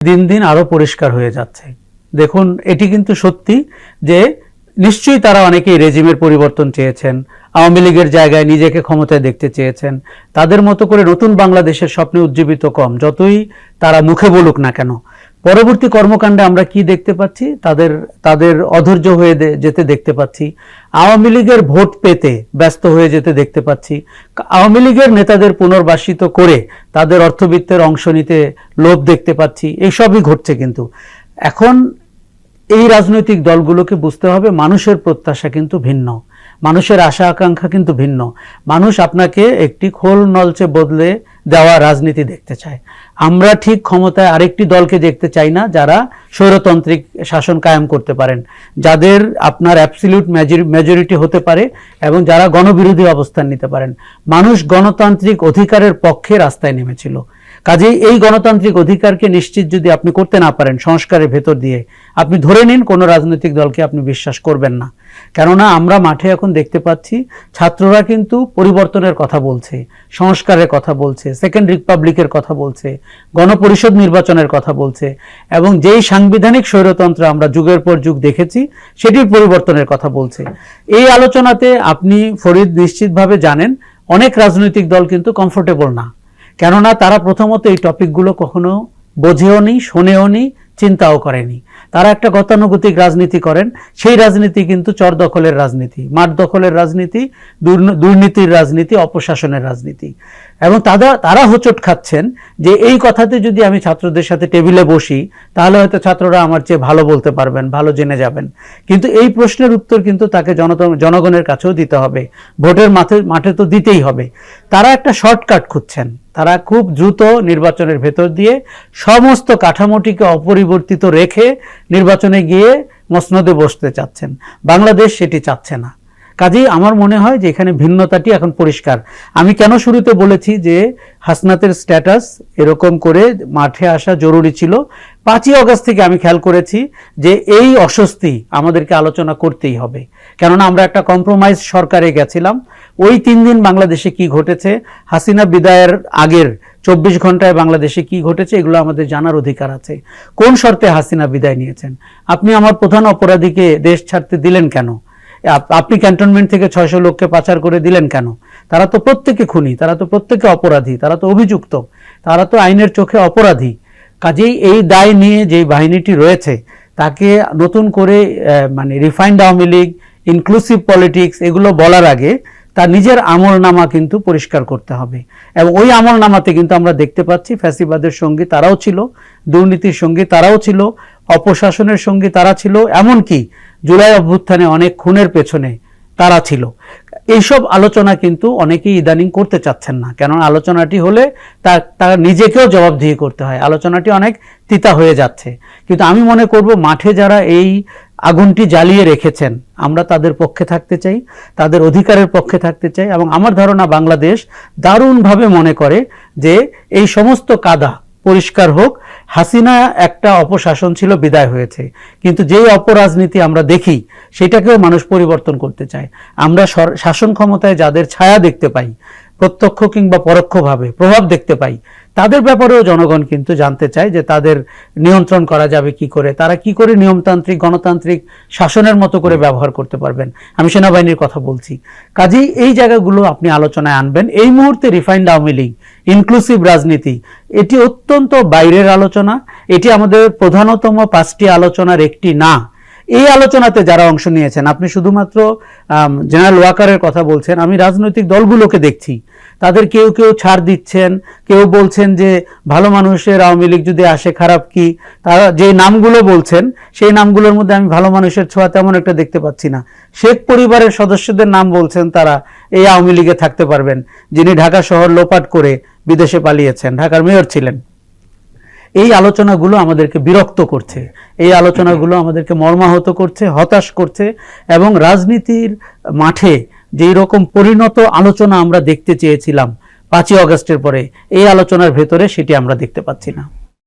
দিন দিন আরও পরিষ্কার হয়ে যাচ্ছে। দেখুন, এটি কিন্তু সত্যি যে নিশ্চয়ই তারা অনেকেই রেজিমের পরিবর্তন চেয়েছেন, আওয়ামী লীগের জায়গায় নিজেকে ক্ষমতায় দেখতে চেয়েছেন। তাদের মতো করে নতুন বাংলাদেশের স্বপ্নে উজ্জীবিত কম, যতই তারা মুখে বলুক না কেন। পরবর্তী কর্মকাণ্ডে আমরা কি দেখতে পাচ্ছি? তাদের তাদের অধৈর্য হয়ে যেতে দেখতে পাচ্ছি। আওয়ামী লীগের ভোট পেতে ব্যস্ত হয়ে যেতে দেখতে পাচ্ছি। আওয়ামী লীগের নেতাদের পুনর্বাসিত করে তাদের অর্থবিত্তের অংশ নিতে লোভ দেখতে পাচ্ছি। এইসবই ঘটছে কিন্তু। এখন এই রাজনৈতিক দলগুলোকে বুঝতে হবে, মানুষের প্রত্যাশা কিন্তু ভিন্ন। মানুষের আশা আকাঙ্ক্ষা কিন্তু ভিন্ন। মানুষ আপনাকে একটি খোল নলচে বদলে দেওয়া রাজনীতি দেখতে চায়। আমরা ঠিক ক্ষমতায় আরেকটি দলকে দেখতে চাই না, যারা স্বৈরতান্ত্রিক শাসন কায়েম করতে পারেন, যাদের আপনার অ্যাবসিলিউট মেজরিটি হতে পারে এবং যারা গণবিরোধী অবস্থান নিতে পারেন। মানুষ গণতান্ত্রিক অধিকারের পক্ষে রাস্তায় নেমেছিল। কাজেই এই গণতান্ত্রিক অধিকারকে নিশ্চিত যদি আপনি করতে না পারেন সংস্কারের ভেতর দিয়ে, আপনি ধরে নিন কোনো রাজনৈতিক দলকে আপনি বিশ্বাস করবেন না। কেননা আমরা মাঠে এখন দেখতে পাচ্ছি ছাত্ররা কিন্তু পরিবর্তনের কথা বলছে, সংস্কারের কথা বলছে সেকেন্ড রিপাবলিকের কথা বলছে, গণপরিষদ নির্বাচনের কথা বলছে এবং যেই সাংবিধানিক স্বৈরতন্ত্র আমরা যুগের পর যুগ দেখেছি, সেটির পরিবর্তনের কথা বলছে। এই আলোচনাতে আপনি ফরিদ নিশ্চিতভাবে জানেন, অনেক রাজনৈতিক দল কিন্তু কমফোর্টেবল না। কেননা তারা প্রথমত এই টপিকগুলো কখনো বোঝেও নি শোনেও নি চিন্তাও করেনি। তারা একটা গতানুগতিক রাজনীতি করেন, সেই রাজনীতি কিন্তু চর দখলের রাজনীতি, মাঠ দখলের রাজনীতি দুর্নীতির রাজনীতি, অপশাসনের রাজনীতি। এবং তারা তারা হোঁচট খাচ্ছেন যে এই কথাতে যদি আমি ছাত্রদের সাথে টেবিলে বসি, তাহলে হয়তো ছাত্ররা আমার চেয়ে ভালো বলতে পারবেন, ভালো জেনে যাবেন। কিন্তু এই প্রশ্নের উত্তর কিন্তু তাকে জনগণের কাছেও দিতে হবে। ভোটের মাঠে মাঠে তো দিতেই হবে। তারা একটা শর্টকাট খুঁজছেন। তারা খুব দ্রুত নির্বাচনের ভেতর দিয়ে সমস্ত কাঠামোটিকে অপরিবর্তিত রেখে নির্বাচনে গিয়ে মসনদে বসতে চাচ্ছেন। বাংলাদেশ সেটি চাচ্ছে না। কাজেই আমার মনে হয় যে এখানে ভিন্নতাটি এখন পরিষ্কার। আমি কেন শুরুতে বলেছি যে হাসনাতের স্ট্যাটাস এরকম করে মাঠে আসা জরুরি ছিল, পাঁচই অগস্ট থেকে আমি খেয়াল করেছি যে এই অস্বস্তি আমাদেরকে আলোচনা করতেই হবে। কেননা আমরা একটা কম্প্রোমাইজ সরকারে গেছিলাম। ওই তিন দিন বাংলাদেশে কি ঘটেছে? হাসিনা বিদায়ের আগের চব্বিশ ঘন্টায় বাংলাদেশে কি ঘটেছে এগুলো আমাদের জানার অধিকার আছে। কোন শর্তে হাসিনা বিদায় নিয়েছেন? আপনি আমার প্রধান অপরাধীকে দেশ ছাড়তে দিলেন কেন? আপনি ক্যান্টনমেন্ট থেকে ছয়শো লোককে পাচার করে দিলেন কেন? তারা তো প্রত্যেকে খুনি, তারা তো প্রত্যেকে অপরাধী, তারা তো অভিযুক্ত, তারা তো আইনের চোখে অপরাধী। কাজেই এই দায় নিয়ে যে বাহিনীটি রয়েছে, তাকে নতুন করে মানে refined Awami League inclusive politics এগুলো বলার আগে তার নিজের আমল নামা কিন্তু পরিষ্কার করতে হবে। এবং ওই আমল নামাতে কিন্তু আমরা দেখতে পাচ্ছি ফ্যাসিবাদের সঙ্গে তারাও ছিল, দুর্নীতির সঙ্গে তারাও ছিল, অপশাসনের সঙ্গে তারা ছিল, এমনকি জুলাই অভ্যুত্থানে অনেক খুনের পেছনে তারা ছিল। এইসব আলোচনা কিন্তু অনেকেই ইদানিং করতে চাচ্ছেন না কেন আলোচনাটি হলে তা তার নিজেকেও জবাবদিহি করতে হয়। আলোচনাটি অনেক তিতা হয়ে যাচ্ছে। কিন্তু আমি মনে করব মাঠে যারা এই আগুনটি জ্বালিয়ে রেখেছেন। আমরা তাদের পক্ষে থাকতে চাই, তাদের অধিকারের পক্ষে থাকতে চাই এবং আমার ধারণা বাংলাদেশ দারুণভাবে মনে করে যে এই সমস্ত কাদা পরিষ্কার হোক, হাসিনা একটা অপশাসন ছিল, বিদায় হয়েছে। কিন্তু যেই অপরাজনীতি আমরা দেখি, সেটাকেও মানুষ পরিবর্তন করতে চায়। আমরা শাসন ক্ষমতায় যাদের ছায়া দেখতে পাই, প্রত্যক্ষ কিংবা পরোক্ষভাবে প্রভাব দেখতে পাই তাদের ব্যাপারেও জনগণ কিন্তু জানতে চায় যে তাদের নিয়ন্ত্রণ করা যাবে কি করে। তারা কি করে নিয়মতান্ত্রিক, গণতান্ত্রিক শাসনের মতো করে ব্যবহার করতে পারবেন? আমি সেনাবাহিনীর কথা বলছি। কাজেই এই জায়গাগুলো আপনি আলোচনায় আনবেন। এই মুহূর্তে রিফাইন্ড আওয়ামী লীগ ইনক্লুসিভ রাজনীতি, এটি অত্যন্ত বাইরের আলোচনা। এটি আমাদের প্রধানতম পাঁচটি আলোচনার একটি না। এই আলোচনাতে যারা অংশ নিয়েছেন, আপনি শুধুমাত্র জেনারেল ওয়াকারের কথা বলছেন, আমি রাজনৈতিক দলগুলোকে দেখছি। তাদের কেউ কেউ ছাড় দিচ্ছেন, কেউ বলছেন যে ভালো মানুষের আওয়ামী লীগ যদি আসে খারাপ কি? তারা যে নামগুলো বলছেন, সেই নামগুলোর মধ্যে আমি ভালো মানুষের ছোঁয়া তেমন একটা দেখতে পাচ্ছি না। শেখ পরিবারের সদস্যদের নাম বলছেন তারা এই আওয়ামী লীগে থাকতে পারবেন, যিনি ঢাকা শহর লোপাট করে বিদেশে পালিয়েছেন, ঢাকার মেয়র ছিলেন। এই আলোচনাগুলো আমাদেরকে বিরক্ত করছে। এই আলোচনাগুলো আমাদেরকে মর্মাহত করছে, হতাশ করছে এবং রাজনীতির মাঠে যেই রকম পরিণত আলোচনা আমরা দেখতে চেয়েছিলাম পাঁচই অগস্টের পরে, এই আলোচনার ভেতরে সেটি আমরা দেখতে পাচ্ছি না।